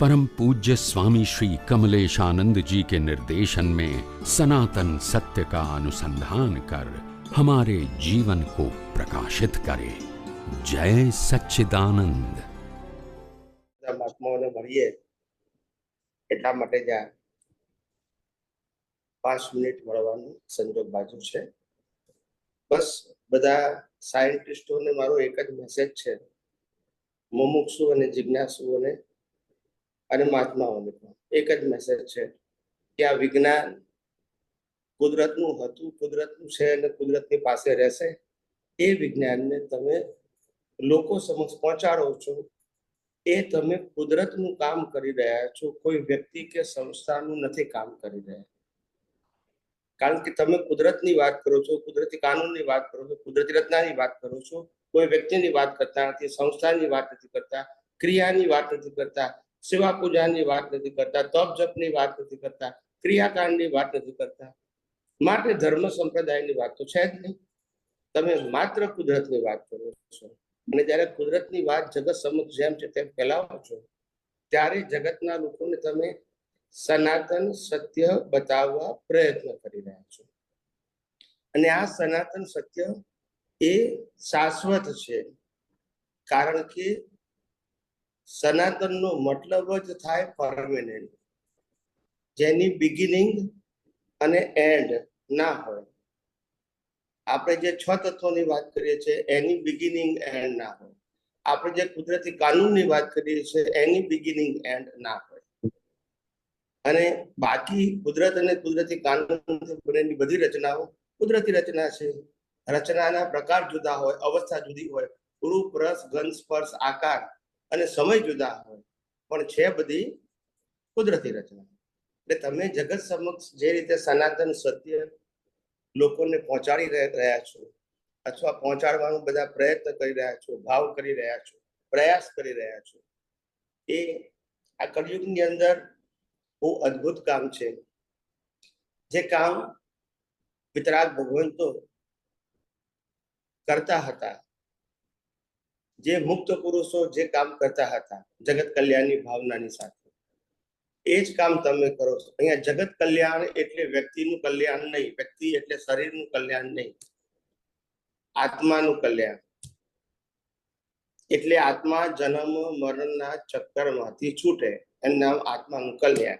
परम पूज्य स्वामी श्री कमलेशानंद जी के निर्देशन में सनातन सत्य का अनुसंधान कर हमारे जीवन को प्रकाशित करे जय सच्चिदानंद બધા મહાત્માઓને મળીએ એટલા માટે જ આ પાંચ મિનિટ મળવાનું સંજોગ બાજુ છે બસ બધા સાયન્ટિસ્ટોને મારો એક જ મેસેજ છે મુમુક્ષુ અને જિજ્ઞાસુઓને અને મહાત્માઓને પણ. એક જ મેસેજ છે કે આ વિજ્ઞાન કુદરતનું હતું, કુદરતનું છે અને કુદરતની પાસે રહેશે. એ વિજ્ઞાનને તમે લોકો સમક્ષ પહોંચાડો છો. એ તમે કુદરતનું કામ કરી રહ્યા છો. કોઈ વ્યક્તિ કે સંસ્થાનું નથી કામ કરી રહ્યા. કારણ કે તમે કુદરતની વાત કરો છો, કુદરતી કાનૂનની વાત કરો છો, કુદરતી રચનાની વાત કરો છો. કોઈ વ્યક્તિની વાત કરતા નથી, સંસ્થાની વાત નથી કરતા, ક્રિયાની વાત નથી કરતા. સેવા પૂજાની વાત નથી કરતા તપ જપની વાત નથી કરતા, ક્રિયાકાંડની વાત નથી કરતા. માટે ધર્મ સંપ્રદાયની વાત તો છે જ નહીં. તમે માત્ર કુદરતની વાત કરો છો. અને જ્યારે કુદરતની વાત જગત સમક્ષ જેમ છે તેમ ફેલાવો છો, ત્યારે જગતના લોકોને તમે સનાતન સત્ય બતાવવા પ્રયત્ન કરી રહ્યા છો. અને આ સનાતન સત્ય એ શાશ્વત છે. કારણ કે સનાતનનો મતલબ જ થાય પરમેનન્ટ જેની બિગિનિંગ અને એન્ડ ના હોય. આપણે જે છ તત્વોની વાત કરીએ છીએ, એની બિગિનિંગ એન્ડ ના હોય. આપણે જે કુદરતી કાનૂનની વાત કરીએ છીએ, એની બિગિનિંગ એન્ડ ના હોય. અને બાકી કુદરત અને કુદરતી કાનૂન બનેલી બધી રચનાઓ કુદરતી રચના છે. રચનાના પ્રકાર જુદા હોય, અવસ્થા જુદી હોય. રૂપ, રસ, ગંધ, સ્પર્શ, આકાર અને સમય જુદા હોય. પણ છે બધી કુદરતી રચના. એટલે તમે જગત સમક્ષ જે રીતે સનાતન સત્ય લોકોને પહોંચાડી રહ્યા છો, અથવા પહોંચાડવાનો બધા પ્રયત્ન કરી રહ્યા છો, ભાવ કરી રહ્યા છો, પ્રયાસ કરી રહ્યા છો, એ આ કળયુગની અંદર બહુ અદ્ભુત કામ છે. જે કામ વિતરાગ ભગવંતો કરતા હતા. જે મુક્ત પુરુષો જે કામ કરતા હતા, જગત કલ્યાણની ભાવનાની સાથે. એ જ કામ તમે કરો છો. અહીંયા જગત કલ્યાણ એટલે વ્યક્તિનું કલ્યાણ નહીં, વ્યક્તિ એટલે શરીરનું કલ્યાણ નહીં. આત્માનું કલ્યાણ. એટલે આત્મા જન્મ, મરણના ચક્કરમાંથી છૂટે, એનું નામ આત્માનું કલ્યાણ.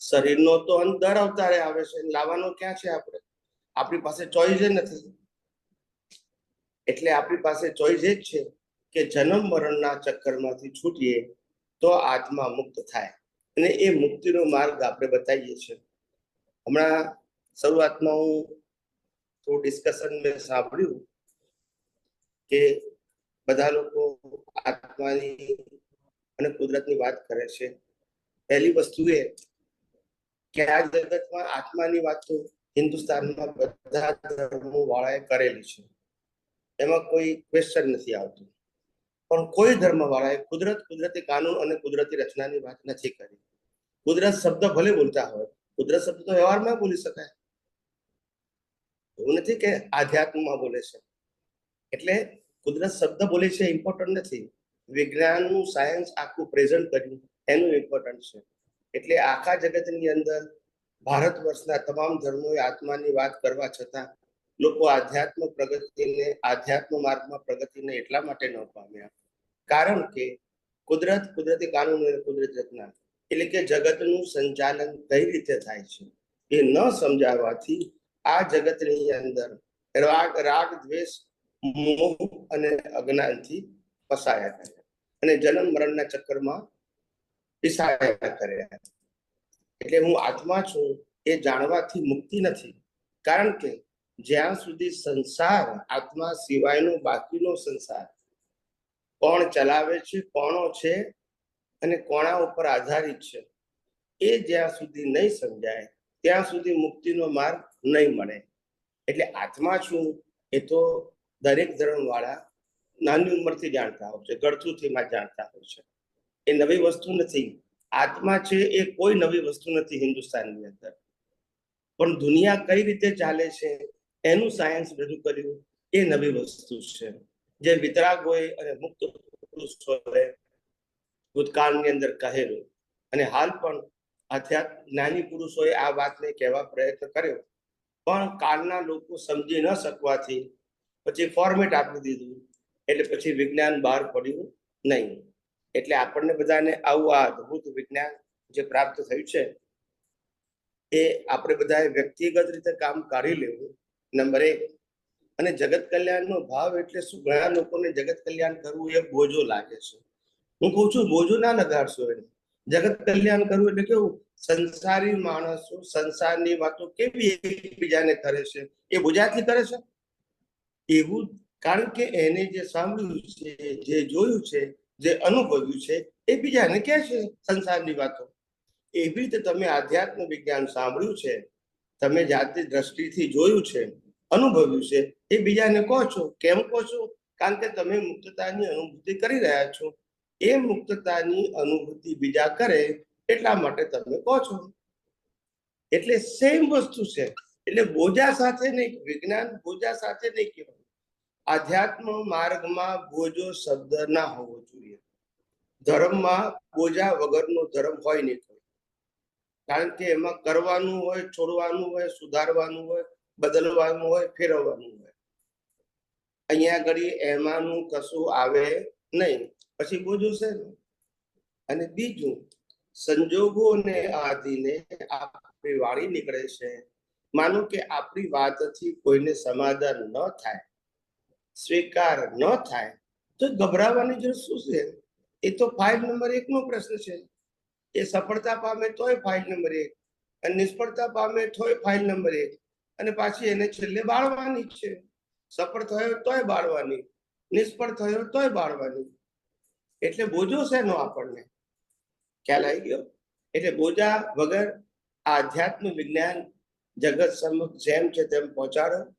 શરીરનો તો અંત દર અવતારે આવે છે. લાવવાનો ક્યાં છે આપણે? આપણી પાસે ચોઈસ નથી. એટલે આપણી પાસે ચોઈસ જ છે કે જન્મ મરણના ચક્કરમાંથી છૂટીએ તો આત્મા મુક્ત થાય. અને એ મુક્તિનો માર્ગ આપણે બતાવીએ છીએ. હમણાં શરૂઆતમાં હું થોડું ડિસ્કશન મેં સાંભળ્યું કે બધા લોકો આત્માની અને કુદરતની વાત કરે છે. પહેલી વસ્તુ એ કે આ જગતમાં આત્માની વાત તો હિન્દુસ્તાનમાં બધા ધર્મો વાળાએ કરેલી છે. એમાં કોઈ ક્વેશ્ચન નથી આવતું. પણ કોઈ ધર્મ વાળાએ કુદરત, કુદરતી કાનૂન અને કુદરતી રચનાની વાત નથી કરી. કુદરત શબ્દ ભલે બોલતા હોય, કુદરત શબ્દ તો વ્યવહારમાં બોલી શકાય. એવું નથી કે આધ્યાત્મમાં બોલે છે. એટલે કુદરત શબ્દ બોલે છે ઇમ્પોર્ટન્ટ નથી. વિજ્ઞાનનું સાયન્સ આખું પ્રેઝન્ટ કર્યું, એનું ઇમ્પોર્ટન્ટ છે. એટલે આખા જગતની અંદર ભારત વર્ષના તમામ ધર્મોએ આત્માની વાત કરવા છતાં લોકો આધ્યાત્મ પ્રગતિને, આધ્યાત્મ માર્ગમાં પ્રગતિને એટલા માટે ન પામ્યા. કારણ કે કુદરત કુદરતી કાનૂન અને રચના, એટલે કે જગતનું સંચાલન કઈ રીતે થાય છે, એ ન સમજાવવાથી આ જગતની અંદર રાગ રાગ, દ્વેષ, મોહ અને અજ્ઞાનથી ફસાયા કર્યા અને જન્મ મરણના ચક્કરમાં પીસાયા કર્યા એટલે હું આત્મા છું એ જાણવાથી મુક્તિ નથી. કારણ કે જ્યાં સુધી સંસાર આત્મા સિવાયનો બાકીનો સંસાર કોણ ચલાવે છે, કોણો છે અને કોણા ઉપર આધારિત છે, એ જ્યાં સુધી નહીં સમજાય, ત્યાં સુધી મુક્તિનો માર્ગ નહીં મળે. એટલે આત્મા શું એ તો દરેક ધર્મવાળા નાની ઉંમરથી જાણતા હોય છે ગળથુથી માં જાણતા હોય છે. એ નવી વસ્તુ નથી. આત્મા છે એ કોઈ નવી વસ્તુ નથી હિન્દુસ્તાનની અંદર. પણ દુનિયા કઈ રીતે ચાલે છે એનું સાયન્સ રજૂ કર્યું એ નવી વસ્તુ છે. જે વિતરાગોએ અને મુક્ત પુરુષોએ ભૂતકાળની અંદર કહેલું. અને હાલ પણ અધ્યાત્મ જ્ઞાની પુરુષોએ આ વાતને કહેવા પ્રયત્ન કર્યો. પણ કાળના લોકો સમજી ન શકવાથી પછી ફોર્મેટ આપી દીધું. એટલે પછી વિજ્ઞાન બહાર પડ્યું નહીં. એટલે આપણને બધાને આવું આ અદભુત વિજ્ઞાન જે પ્રાપ્ત થયું છે, એ આપણે બધાએ વ્યક્તિગત રીતે કામ કાઢી લેવું. નંબર એક. અને જગત કલ્યાણનો ભાવ એટલે શું? ઘણા લોકોને જગત કલ્યાણ કરવું એ બોજો લાગે છે. હું કહું છું, બોજો ના લગાડશો એને. જગત કલ્યાણ કરવું એટલે કેવું? સંસારી માણસો સંસારની વાતો કેવી એકબીજાને કરે છે? એ બોજાથી કરે છે? એવું? કારણ કે એને જે સાંભળ્યું છે, જે જોયું છે, જે અનુભવ્યું છે, એ બીજાને કહે છે સંસારની વાતો. એવી રીતે તમે આધ્યાત્મ વિજ્ઞાન સાંભળ્યું છે તમે જાતે દ્રષ્ટિથી જોયું છે, અનુભવ્યું છે, એ બીજાને કહો છો, કેમ કહો છો? કારણ કે તમે મુક્તતાની અનુભૂતિ કરી રહ્યા છો. એ મુક્તતાની અનુભૂતિ બીજા કરે એટલા માટે તમે કહો છો. એટલે સેમ વસ્તુ છે. એટલે બોજા સાથે નહીં, વિજ્ઞાન બોજા સાથે નહીં કહેવાય. આધ્યાત્મ માર્ગમાં બોજો શબ્દ ના હોવો જોઈએ. ધર્મમાં બોજા વગરનો ધર્મ હોય નહીં. કારણ કે એમાં કરવાનું હોય, છોડવાનું હોય, સુધારવાનું હોય, બદલવાનું હોય, ફેરવવાનું હોય. અહીંયા ઘડી એમાંનું કશું આવે નહીં. પછી બોજો છે અને બીજું, સંજોગોને આધીને આપણી વાણી નીકળે છે. માનો કે આપણી વાતથી કોઈને સમાધાન ન થાય, સ્વીકાર ન થાય, તો ગભરાવાની જરૂર શું છે? એ તો ફાઇલ નંબર એક નો પ્રશ્ન છે. એ સફળતા પામે તોય ફાઇલ નંબર એક. અને નિષ્ફળતા પામે તોય ફાઇલ નંબર એક. અને પાછી એને છેલ્લે બાળવાની છે. સફળ થયો તોય બાળવાની. નિષ્ફળ થયો તોય બાળવાની. એટલે બોજો છે નો આપણને? ખ્યાલ આવી ગયો? એટલે બોજા વગર આધ્યાત્મ વિજ્ઞાન જગત સમક્ષ જેમ છે તેમ પહોંચાડો.